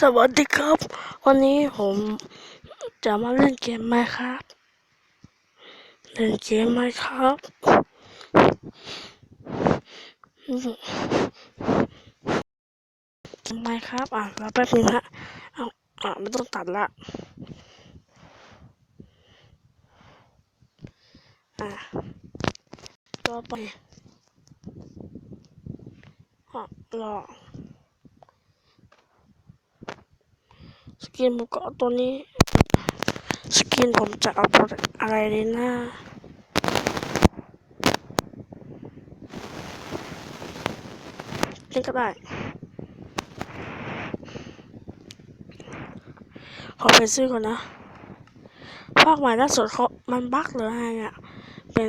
สวัสดีครับ วันนี้ผมจะมาเล่นเกมไหมครับ เล่นเกมไหมครับเกมไมครับ อะรอแป๊บนึงฮะเอาอะไม่ต้องตัดละ อะต่อไปอะรอ กินผมก็เอาตัวนี้ สกินผมจะเอาตัวอะไรดีนะนี่ก็ได้ขอไปซื้อก่อนนะภาคใหม่ล่าสุดเขามันบั๊กหรือไรอะ เป็น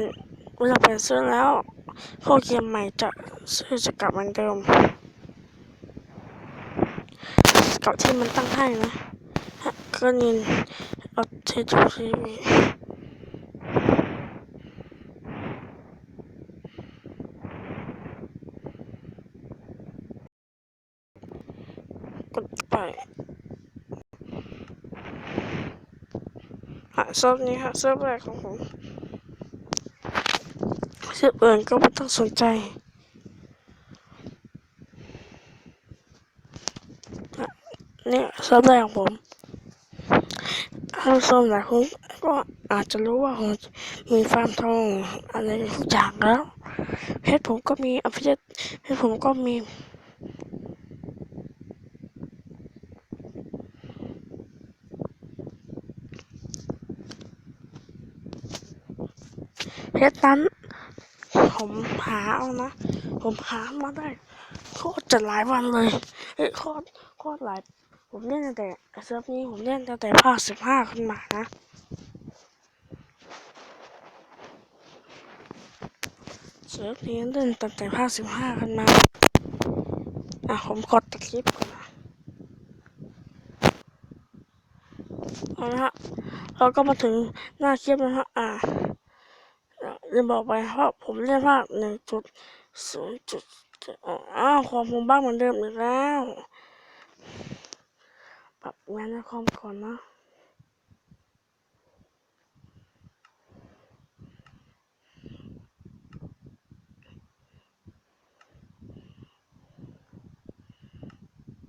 เวลาเป็นซื้อแล้วพวกเกมใหม่จะซื้อจะกลับเหมือนเดิมกับที่มันตั้งให้นะ ก็นินเอาเทจูทีวีกดไปหาเซิร์ฟนี้ฮะเซิร์ฟแรกของผมเซิร์ฟอื่นก็ไม่ต้องสนใจเนี่ยเซิร์ฟแรกของผม ท่านผู้ชมหลายคนก็อาจจะรู้ว่าผมมีฟาร์มทองอะไรทุกอย่างแล้วเพชรผมก็มีอภิเษเพชรผมก็มีเพชรนั้นผมหาเอานะ ผมหามาได้โคตรจะหลายวันเลยเอ้ยโคตรโคตรหลาย ผมเล่นตั้งแต่เซิร์ฟนี้ผมเล่นตั้งแต่ภาคสิบห้าขึ้นมานะ เซิร์ฟนี้เล่นตั้งแต่ภาคสิบห้าขึ้นมา อะผมกดตัดคลิปก่อนนะเอาละฮะเราก็มาถึงหน้าคลิปนะฮะ อะจะบอกไปว่าผมเล่นภาคหนึ่งจุดศูนย์จุดอ้าวความผมบ้างเหมือนเดิมอีกแล้ว ปรับงานในคอมก่อนนะ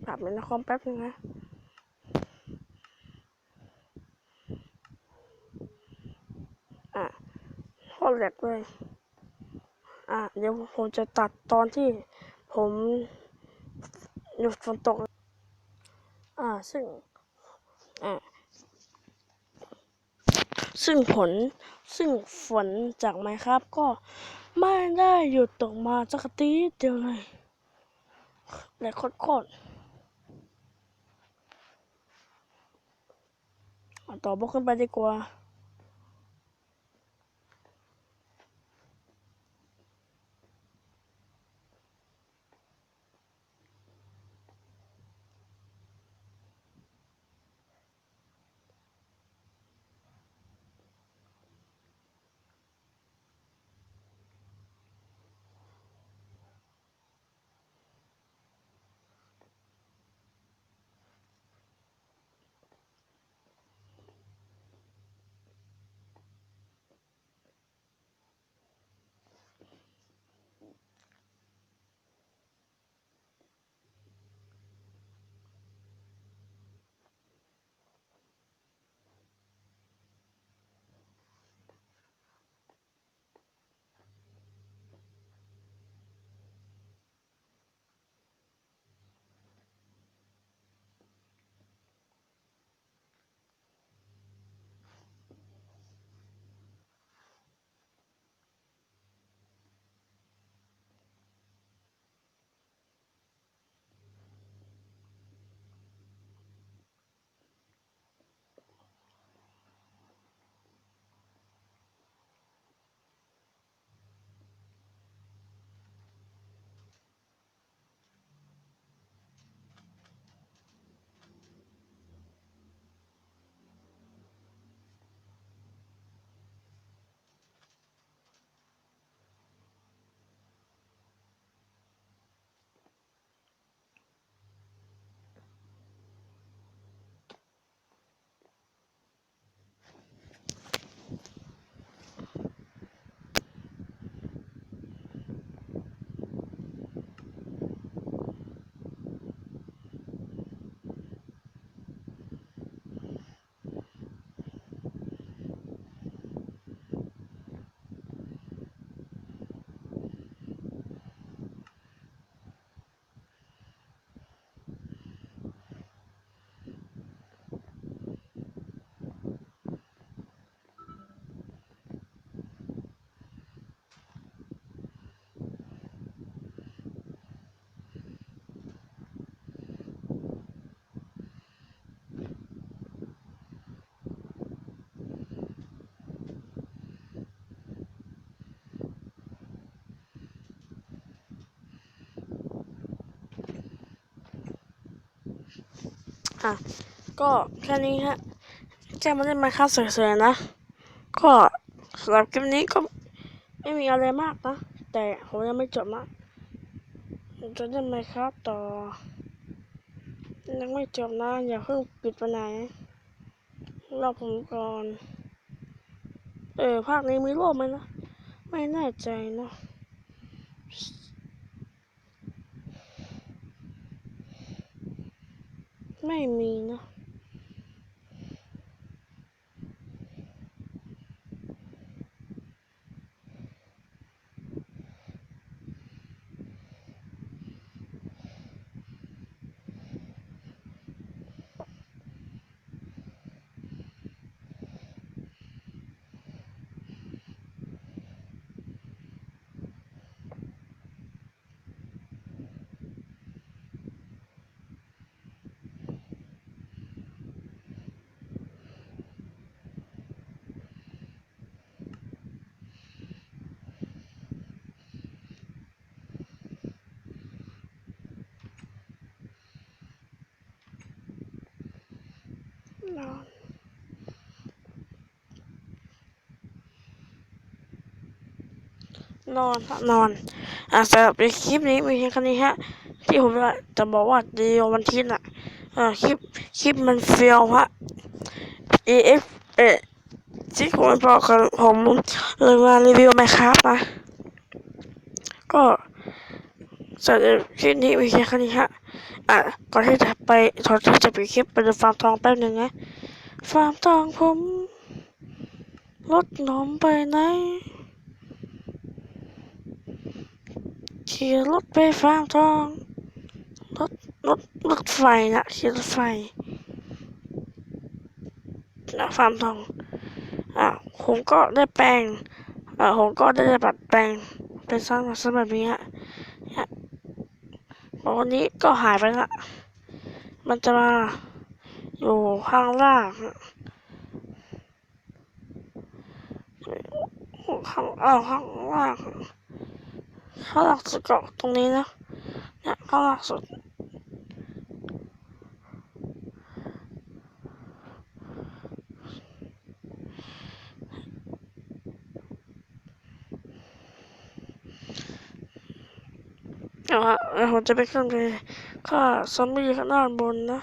ปรับในคอมแป๊บนึงนะอะโคตรแหลกเลย อะ เดี๋ยวผมจะตัดตอนที่ผมหยุดฝนตก อ่าซึ่งอ่าซึ่งผลซึ่งฝนจากไมครับ ก็ไม่ได้หยุดตกมาสักทีเดียวเลยและโคตรๆอะต่อบกขึ้นไปดีกว่า่ะ ก็แค่นี้ฮะแจ้งมาเล่นมาครับสวยๆนะ ก็สำหรับคลิปนี้ก็ไม่มีอะไรมากนะ แต่ผมยังไม่จบนะผมจะเล่นไหมครับต่อยังไม่จบนะ อย่าเพิ่งปิดไปไหนรอผมก่อน เออ ภาคนี้มีโลกไหมนะ ไม่แน่ใจนะ ไม่มีนะ นอน นอนนอน อะสำหรับในคลิปนี้มีเพียงแค่นี้ฮะ ที่ผมจะบอกว่าเดียววันที่น่ะอ่าคลิปคลิปมันเฟียวฮะ EF เอที่ผมบอกกับผมเลยมารีวิวไหมครับนะ ก็สำหรับคลิปนี้มีเพียงแค่นี้ฮะ อะก่อนที่จะไปถอนที่จะปิดคลิปไปดูฟาร์มทองแป๊บหนึ่งนะฟาร์มทองผมรถหนมไปไหน ขี่รถไปฟาร์มทองรถรถรถไฟนะขี่รถไฟนะฟาร์มทองอะผมก็ได้แปลงอะผมก็ได้ปัดแปลงเป็นสร้างมาสแบบนี้ฮะวันนี้ก็หายไปละมันจะมาอยู่ข้างล่างฮะข้างอ้าวข้างล่าง ข้างล่างสุดก็ตรงนี้นะเนี่ยข้างล่างสุดเอาฮะเดี๋ยวผมจะไปขึ้นไปฆ่าซอมบี้ข้างด้านบนนะ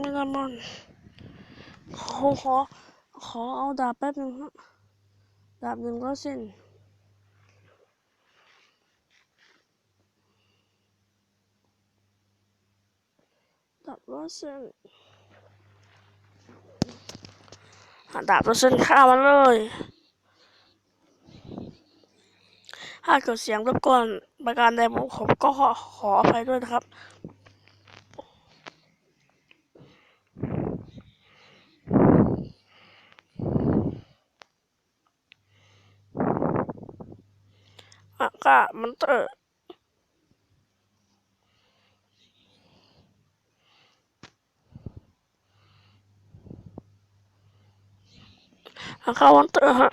ไม่ด้านบนขอขอขอเอาดาบแป๊บนึงฮะ ดาบหนึ่งก็สิ้นดาบร้อยเส้นอะดาบร้อยเส้นฆ่ามันเลยถ้าเกิดเสียงรบกวนประการใดผมผมก็ขอขออภัยด้วยนะครับ อะก็มันเตอร์อะก็มันเตอะฮะ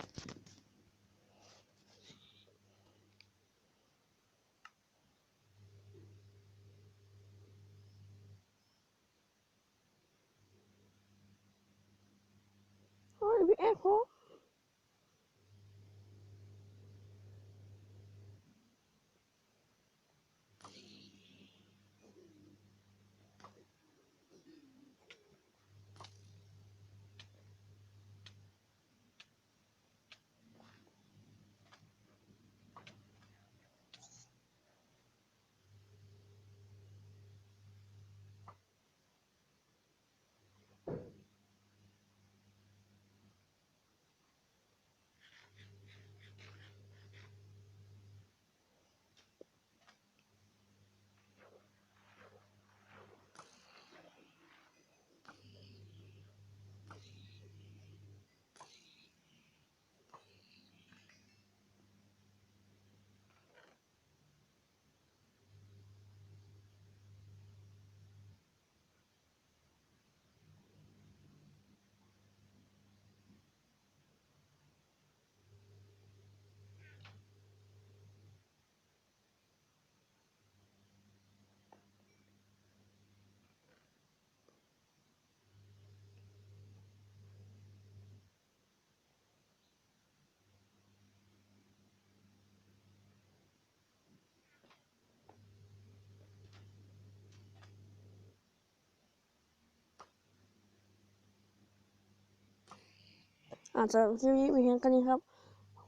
อาจจะคลิปนี้มีเพียงแค่นี้ครับ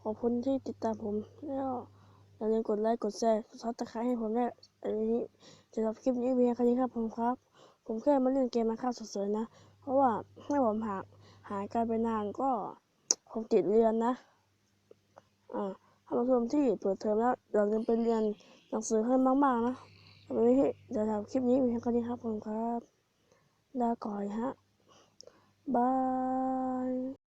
ขอบคุณที่ติดตามผมแล้วอย่าลืมกดไลค์กดแชร์กดซับสไครต์ให้ผมด้วยอันนี้สำหรับคลิปนี้มีเพียงแค่นี้ครับผมครับ ผมแค่มาเล่นเกมมาค่าสดๆนะ เพราะว่าให้ผมหาหายกันไปนานก็ผมติดเรียนนะอ่าท่านผู้ชมที่เปิดเทอมแล้วอย่าลืมไปเรียนหนังสือให้มากๆนะวันนี้เดี๋ยวทำคลิปนี้มีเพียงแค่นี้ครับผมครับลาก่อนฮะบาย